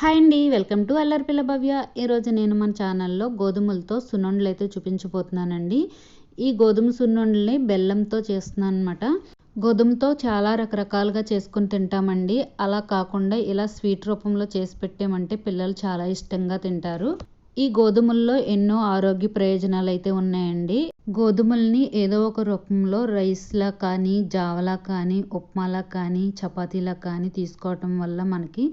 Hi అండి welcome to అల్లరిపిల్ల భవ్య. ఈరోజు నేను మన ఛానల్లో గోధుమలతో సున్నుండలు అయితే చూపించబోతున్నానండి. ఈ గోధుమ సున్నుండల్ని బెల్లంతో చేస్తున్నాను అనమాట గోధుమతో చాలా రకరకాలుగా చేసుకుని తింటామండి. అలా కాకుండా ఇలా స్వీట్ రూపంలో చేసి పెట్టామంటే పిల్లలు చాలా ఇష్టంగా తింటారు. ఈ గోధుమల్లో ఎన్నో ఆరోగ్య ప్రయోజనాలు అయితే ఉన్నాయండి. గోధుమల్ని ఏదో ఒక రూపంలో రైస్లా కానీ జావలా కానీ ఉప్మాలా కానీ చపాతీలా కానీ తీసుకోవటం వల్ల మనకి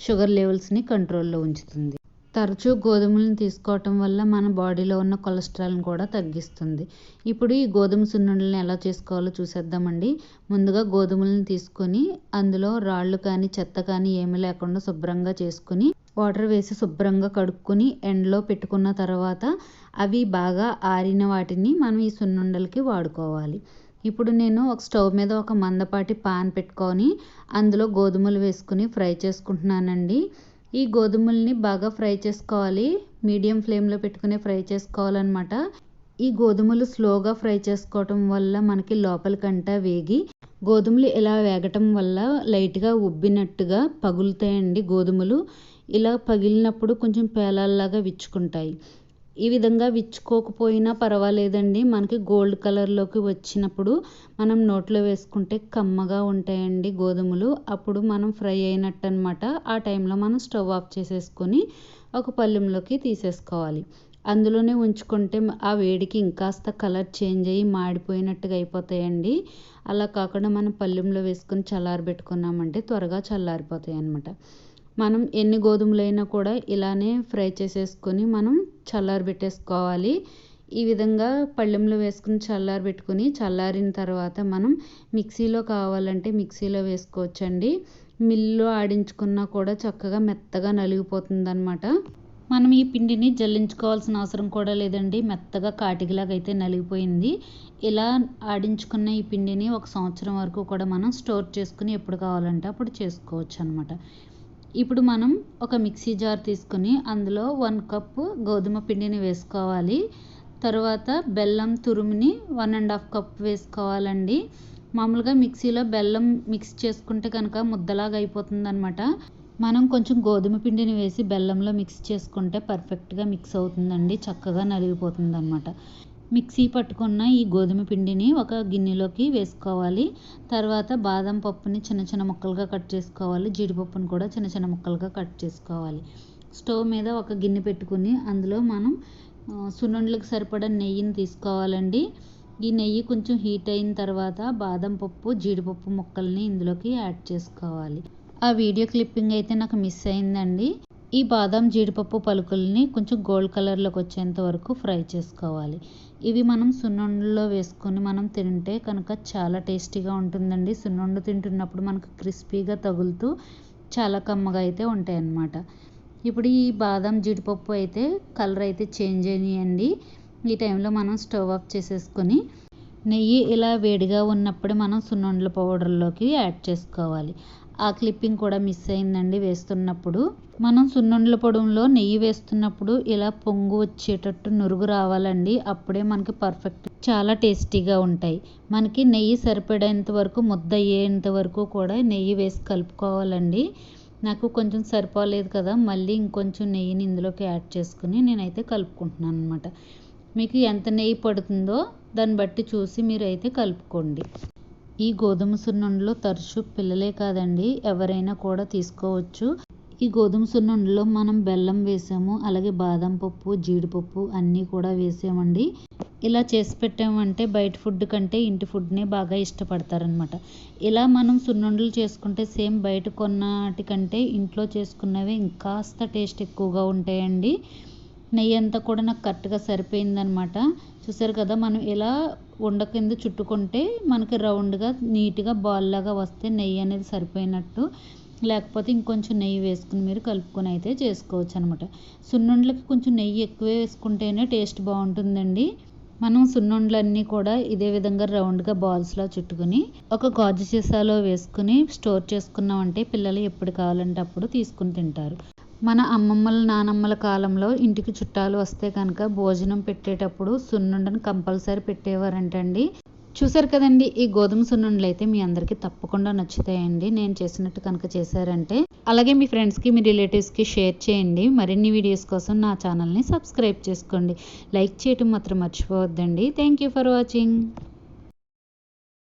షుగర్ లెవెల్స్ని కంట్రోల్లో ఉంచుతుంది. తరచూ గోధుమలను తీసుకోవటం వల్ల మన బాడీలో ఉన్న కొలెస్ట్రాల్ని కూడా తగ్గిస్తుంది. ఇప్పుడు ఈ గోధుమ సున్నుండలను ఎలా చేసుకోవాలో చూసేద్దామండి. ముందుగా గోధుమలను తీసుకొని అందులో రాళ్ళు కానీ చెత్త కానీ ఏమీ లేకుండా శుభ్రంగా చేసుకుని వాటర్ వేసి శుభ్రంగా కడుక్కొని ఎండలో పెట్టుకున్న తర్వాత అవి బాగా ఆరిన వాటిని మనం ఈ సున్నుండలకి వాడుకోవాలి. ఇప్పుడు నేను ఒక స్టవ్ మీద ఒక మందపాటి పాన్ పెట్టుకొని అందులో గోధుమలు వేసుకుని ఫ్రై చేసుకుంటున్నానండి. ఈ గోధుమల్ని బాగా ఫ్రై చేసుకోవాలి. మీడియం ఫ్లేమ్లో పెట్టుకునే ఫ్రై చేసుకోవాలన్నమాట. ఈ గోధుమలు స్లోగా ఫ్రై చేసుకోవటం వల్ల మనకి లోపలికంట వేగి గోధుమలు ఇలా వేగటం వల్ల లైట్గా ఉబ్బినట్టుగా పగులుతాయండి గోధుమలు. ఇలా పగిలినప్పుడు కొంచెం పేలాల్లాగా విచ్చుకుంటాయి. ఈ విధంగా విచ్చుకోకపోయినా పర్వాలేదండి. మనకి గోల్డ్ కలర్లోకి వచ్చినప్పుడు మనం నోట్లో వేసుకుంటే కమ్మగా ఉంటాయండి గోధుమలు. అప్పుడు మనం ఫ్రై అయినట్టు అనమాట ఆ టైంలో మనం స్టవ్ ఆఫ్ చేసేసుకొని ఒక పళ్ళెంలోకి తీసేసుకోవాలి. అందులోనే ఉంచుకుంటే ఆ వేడికి ఇంకాస్త కలర్ చేంజ్ అయ్యి మాడిపోయినట్టుగా అయిపోతాయండి. అలా కాకుండా మనం పళ్ళెంలో వేసుకొని చల్లారబెట్టుకున్నామంటే త్వరగా చల్లారిపోతాయి అన్నమాట మనం ఎన్ని గోధుమలైనా కూడా ఇలానే ఫ్రై చేసేసుకొని మనం చల్లారబెట్టేసుకోవాలి ఈ విధంగా పళ్ళెంలో వేసుకుని చల్లారబెట్టుకుని చల్లారిన తర్వాత మనం మిక్సీలో కావాలంటే మిక్సీలో వేసుకోవచ్చండి. మిల్లులో ఆడించుకున్నా కూడా చక్కగా మెత్తగా నలిగిపోతుంది అనమాట మనం ఈ పిండిని జల్లించుకోవాల్సిన అవసరం కూడా లేదండి. మెత్తగా కాటికిలాగా అయితే నలిగిపోయింది. ఇలా ఆడించుకున్న ఈ పిండిని ఒక సంవత్సరం వరకు కూడా మనం స్టోర్ చేసుకుని ఎప్పుడు కావాలంటే అప్పుడు చేసుకోవచ్చు అనమాట ఇప్పుడు మనం ఒక మిక్సీ జార్ తీసుకొని అందులో వన్ కప్పు గోధుమ పిండిని వేసుకోవాలి. తర్వాత బెల్లం తురుముని వన్ అండ్ హాఫ్ కప్ వేసుకోవాలండి. మామూలుగా మిక్సీలో బెల్లం మిక్స్ చేసుకుంటే కనుక ముద్దలాగా అయిపోతుంది అనమాట మనం కొంచెం గోధుమ పిండిని వేసి బెల్లంలో మిక్స్ చేసుకుంటే పర్ఫెక్ట్గా మిక్స్ అవుతుందండి. చక్కగా నలిగిపోతుంది అనమాట మిక్సీ పట్టుకున్న ఈ గోధుమ పిండిని ఒక గిన్నెలోకి వేసుకోవాలి. తర్వాత బాదం పప్పుని చిన్న చిన్న ముక్కలుగా కట్ చేసుకోవాలి. జీడిపప్పుని కూడా చిన్న చిన్న ముక్కలుగా కట్ చేసుకోవాలి. స్టవ్ మీద ఒక గిన్నె పెట్టుకుని అందులో మనం సున్నుండలకు సరిపడా నెయ్యిని తీసుకోవాలండి. ఈ నెయ్యి కొంచెం హీట్ అయిన తర్వాత బాదం పప్పు జీడిపప్పు ముక్కల్ని ఇందులోకి యాడ్ చేసుకోవాలి. ఆ వీడియో క్లిప్పింగ్ అయితే నాకు మిస్ అయిందండి. ఈ బాదం జీడిపప్పు పలుకుల్ని కొంచెం గోల్డ్ కలర్లోకి వచ్చేంత వరకు ఫ్రై చేసుకోవాలి. ఇవి మనం సున్నుండలో వేసుకొని మనం తింటే కనుక చాలా టేస్టీగా ఉంటుందండి. సున్నుండ తింటున్నప్పుడు మనకు క్రిస్పీగా తగులుతూ చాలా కమ్మగా అయితే ఉంటాయి అన్నమాట ఇప్పుడు ఈ బాదం జీడిపప్పు అయితే కలర్ అయితే చేంజ్ అయినాయండి. ఈ టైంలో మనం స్టవ్ ఆఫ్ చేసేసుకొని నెయ్యి ఇలా వేడిగా ఉన్నప్పుడు మనం సున్నుండల పౌడర్లోకి యాడ్ చేసుకోవాలి. ఆ క్లిప్పింగ్ కూడా మిస్ అయిందండి వేస్తున్నప్పుడు. మనం సున్నుండల పొడంలో నెయ్యి వేస్తున్నప్పుడు ఇలా పొంగు వచ్చేటట్టు నురుగు రావాలండి. అప్పుడే మనకి పర్ఫెక్ట్ చాలా టేస్టీగా ఉంటాయి. మనకి నెయ్యి సరిపడేంత వరకు ముద్ద అయ్యేంత వరకు కూడా నెయ్యి వేసి కలుపుకోవాలండి. నాకు కొంచెం సరిపోలేదు కదా మళ్ళీ ఇంకొంచెం నెయ్యిని ఇందులోకి యాడ్ చేసుకుని నేనైతే కలుపుకుంటున్నాను అనమాట మీకు ఎంత నెయ్యి పడుతుందో దాన్ని బట్టి చూసి మీరు అయితే కలుపుకోండి. ఈ గోధుమ సున్నుండలో తరచు పిల్లలే కాదండి ఎవరైనా కూడా తీసుకోవచ్చు. ఈ గోధుమ సున్నుండలో మనం బెల్లం వేసాము అలాగే బాదం పప్పు జీడిపప్పు అన్నీ కూడా వేసామండి. ఇలా చేసి పెట్టామంటే బయట ఫుడ్ కంటే ఇంటి ఫుడ్నే బాగా ఇష్టపడతారనమాట. ఇలా మనం సున్నుండలు చేసుకుంటే సేమ్ బయట కొన్నటికంటే ఇంట్లో చేసుకున్నవి ఇంకాస్త టేస్ట్ ఎక్కువగా ఉంటాయండి. నెయ్యి అంతా కూడా నాకు కరెక్ట్గా సరిపోయిందనమాట చూసారు కదా మనం ఇలా ఉండ కింద చుట్టుకుంటే మనకి రౌండ్గా నీట్గా బాల్ లాగా వస్తే నెయ్యి అనేది సరిపోయినట్టు. లేకపోతే ఇంకొంచెం నెయ్యి వేసుకుని మీరు కలుపుకొని అయితే చేసుకోవచ్చు అనమాట సున్నుండలకి కొంచెం నెయ్యి ఎక్కువే వేసుకుంటేనే టేస్ట్ బాగుంటుందండి. మనం సున్నుండలన్నీ కూడా ఇదే విధంగా రౌండ్గా బాల్స్లో చుట్టుకుని ఒక గాజు సీసాలో వేసుకుని స్టోర్ చేసుకున్నామంటే పిల్లలు ఎప్పుడు కావాలంటే అప్పుడు తీసుకుని తింటారు. మన అమ్మమ్మల నానమ్మల కాలంలో ఇంటికి చుట్టాలు వస్తే కనుక భోజనం పెట్టేటప్పుడు సున్నుండను కంపల్సరీ పెట్టేవారంటండి. చూసారు కదండి ఈ గోధుమ సున్నుండలు అయితే మీ అందరికీ తప్పకుండా నచ్చుతాయండి. నేను చేసినట్టు కనుక చేశారంటే అలాగే మీ ఫ్రెండ్స్కి మీ రిలేటివ్స్కి షేర్ చేయండి. మరిన్ని వీడియోస్ కోసం నా ఛానల్ని సబ్స్క్రైబ్ చేసుకోండి. లైక్ చేయటం మాత్రం మర్చిపోవద్దండి. Thank you for watching.